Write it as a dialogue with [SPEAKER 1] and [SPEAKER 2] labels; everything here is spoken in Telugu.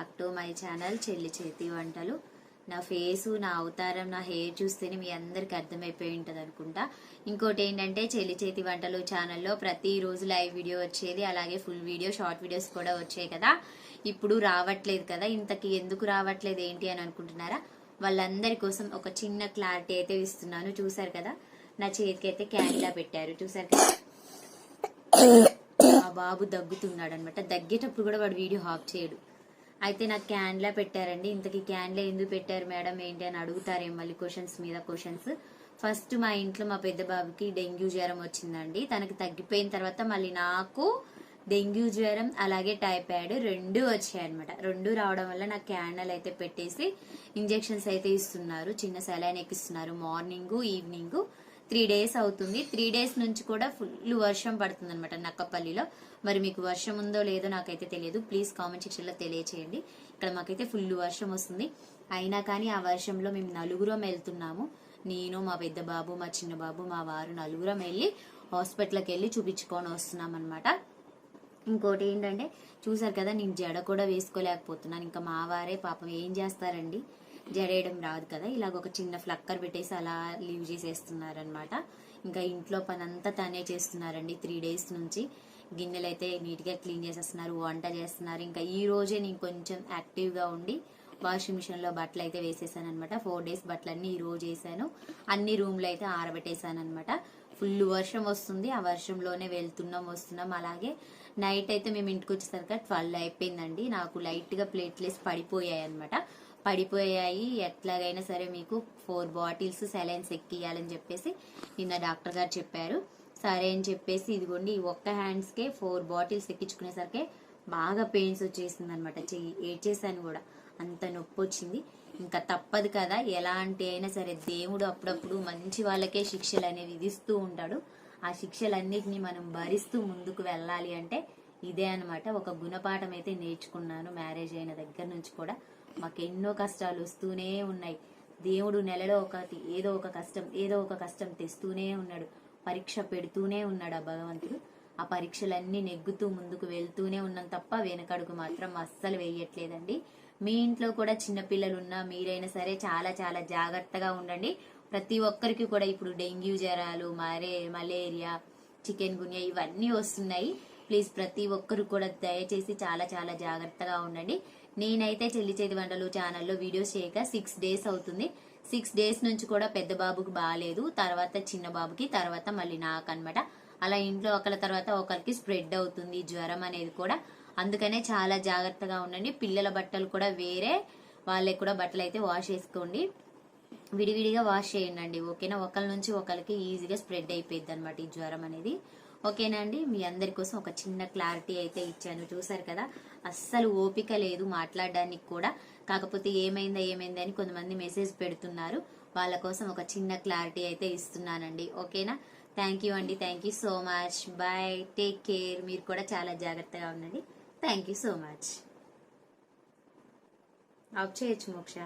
[SPEAKER 1] బ్యాక్ టు మై ఛానల్ చెల్లి చేతి వంటలు నా ఫేసు నా అవతారం నా హెయిర్ చూస్తేనే మీ అందరికి అర్థమైపోయి ఉంటుంది అనుకుంటా. ఇంకోటి ఏంటంటే చెల్లి చేతి వంటలు ఛానల్లో ప్రతిరోజు లైవ్ వీడియో వచ్చేది అలాగే ఫుల్ వీడియో షార్ట్ వీడియోస్ కూడా వచ్చాయి కదా. ఇప్పుడు రావట్లేదు కదా. ఇంతకి ఎందుకు రావట్లేదు ఏంటి అని అనుకుంటున్నారా? వాళ్ళందరి కోసం ఒక చిన్న క్లారిటీ అయితే ఇస్తున్నాను. చూసారు కదా? నా చేతికి అయితే క్యాండిలా పెట్టారు. చూసారు కదా? మా బాబు దగ్గుతున్నాడు అనమాట దగ్గేటప్పుడు కూడా వాడు వీడియో ఆఫ్ చేయడు. అయితే నాకు క్యాన్లా పెట్టారండి. ఇంతకీ క్యాన్లా ఎందుకు పెట్టారు మేడం? ఏంటి అని అడుగుతారేం మళ్ళీ క్వశ్చన్స్ మీద క్వశ్చన్స్. ఫస్ట్ మా ఇంట్లో మా పెద్ద బాబుకి డెంగ్యూ జ్వరం వచ్చిందండి. తనకి తగ్గిపోయిన తర్వాత మళ్ళీ నాకు డెంగ్యూ జ్వరం అలాగే టైఫాయిడ్ రెండు వచ్చాయన్నమాట. రెండు రావడం వల్ల నాకు క్యాండల్ అయితే పెట్టేసి ఇంజెక్షన్స్ అయితే ఇస్తున్నారు. చిన్న saline ఎక్కిస్తున్నారు. Morning evening. Three days అవుతుంది. త్రీ డేస్ నుంచి కూడా ఫుల్ వర్షం పడుతుంది అనమాట నక్కపల్లిలో. మరి మీకు వర్షం ఉందో లేదో నాకైతే తెలియదు. ప్లీజ్ కామెంట్ సెక్షన్లో తెలియచేయండి. ఇక్కడ మాకైతే ఫుల్ వర్షం వస్తుంది. అయినా కానీ ఆ వర్షంలో మేము నలుగురం వెళ్తున్నాము. నేను మా పెద్ద బాబు మా చిన్న బాబు మా వారు నలుగురం వెళ్ళి హాస్పిటల్కి వెళ్ళి చూపించుకొని వస్తున్నాం అనమాట ఇంకోటి ఏంటంటే చూసారు కదా నేను జడ కూడా వేసుకోలేకపోతున్నాను. ఇంకా మా వారే పాపం ఏం చేస్తారండి? జడేయడం రాదు కదా. ఇలాగ ఒక చిన్న ఫ్లక్కర్ పెట్టేసి అలా లీవ్ చేసేస్తున్నారనమాట ఇంకా ఇంట్లో పని అంతా తనే చేస్తున్నారండి త్రీ డేస్ నుంచి. గిన్నెలు అయితే నీట్గా క్లీన్ చేసేస్తున్నారు వంట చేస్తున్నారు. ఇంకా ఈ రోజే నేను కొంచెం యాక్టివ్గా ఉండి వాషింగ్ మిషన్లో బట్టలు అయితే వేసేసాను అనమాట ఫోర్ డేస్ బట్టలన్నీ ఈ రోజు వేసాను. అన్ని రూమ్లు అయితే ఆరబెట్టేసాను అనమాట ఫుల్ వర్షం వస్తుంది. ఆ వర్షంలోనే వెళ్తున్నాం వస్తున్నాం. అలాగే నైట్ అయితే మేము ఇంటికి వచ్చేసరికి ట్వెల్వ్ అయిపోయిందండి. నాకు లైట్గా ప్లేట్లెస్ పడిపోయాయి అనమాట పడిపోయాయి. ఎట్లాగైనా సరే మీకు ఫోర్ బాటిల్స్ సెలైన్స్ ఎక్కియాలని చెప్పేసి నిన్న డాక్టర్ గారు చెప్పారు. సరే అని చెప్పేసి ఇదిగోండి ఈ ఒక్క హ్యాండ్స్కే ఫోర్ బాటిల్స్ ఎక్కించుకునేసరికి బాగా పెయిన్స్ వచ్చేసింది అనమాట చెయ్యి ఏడ్చేసాను కూడా. అంత నొప్పి వచ్చింది. ఇంకా తప్పదు కదా ఎలాంటి అయినా సరే దేవుడు అప్పుడప్పుడు మంచి వాళ్ళకే శిక్షలు అనేవి విధిస్తూ ఉంటాడు. ఆ శిక్షలన్నిటిని మనం భరిస్తూ ముందుకు వెళ్ళాలి అంటే ఇదే అనమాట ఒక గుణపాఠం అయితే నేర్చుకున్నాను మ్యారేజ్ అయిన దగ్గర నుంచి కూడా. మాకు ఎన్నో కష్టాలు వస్తూనే ఉన్నాయి. దేవుడు నెలలో ఒకటి ఏదో ఒక కష్టం ఏదో ఒక కష్టం తెస్తూనే ఉన్నాడు. పరీక్ష పెడుతూనే ఉన్నాడు ఆ భగవంతుడు. ఆ పరీక్షలన్నీ నెగ్గుతూ ముందుకు వెళ్తూనే ఉన్నాం తప్ప వెనకడుగు మాత్రం అస్సలు వేయట్లేదండి. మీ ఇంట్లో కూడా చిన్నపిల్లలు ఉన్నా మీరైనా సరే చాలా చాలా జాగ్రత్తగా ఉండండి. ప్రతి ఒక్కరికి కూడా ఇప్పుడు డెంగ్యూ జ్వరాలు మరే మలేరియా చికెన్ గున్యా ఇవన్నీ వస్తున్నాయి. ప్లీజ్ ప్రతి ఒక్కరు కూడా దయచేసి చాలా చాలా జాగ్రత్తగా ఉండండి. నేనైతే చెల్లి చేతి వంటలు ఛానల్లో వీడియోస్ చేయక సిక్స్ డేస్ అవుతుంది. సిక్స్ డేస్ నుంచి కూడా పెద్ద బాబుకి బాగాలేదు తర్వాత చిన్న బాబుకి తర్వాత మళ్ళీ నాకు అనమాట అలా ఇంట్లో ఒకరి తర్వాత ఒకరికి స్ప్రెడ్ అవుతుంది జ్వరం అనేది కూడా. అందుకనే చాలా జాగ్రత్తగా ఉండండి. పిల్లల బట్టలు కూడా వేరే. వాళ్ళకి కూడా బట్టలు అయితే వాష్ చేసుకోండి. విడివిడిగా వాష్ చేయండి ఓకేనా? ఒకరి నుంచి ఒకరికి ఈజీగా స్ప్రెడ్ అయిపోయింది అనమాట ఈ జ్వరం అనేది. ఓకేనా అండి? మీ అందరి కోసం ఒక చిన్న క్లారిటీ అయితే ఇచ్చాను. చూసారు కదా? అస్సలు ఓపిక లేదు మాట్లాడడానికి కూడా. కాకపోతే ఏమైందా ఏమైందా అని కొంతమంది మెసేజ్ పెడుతున్నారు. వాళ్ళ కోసం ఒక చిన్న క్లారిటీ అయితే ఇస్తున్నానండి. ఓకేనా? థ్యాంక్ యూ అండి. Thank you so much bye take care మీరు కూడా చాలా జాగ్రత్తగా ఉండండి. Thank you so much off చేయొచ్చు మోక్ష.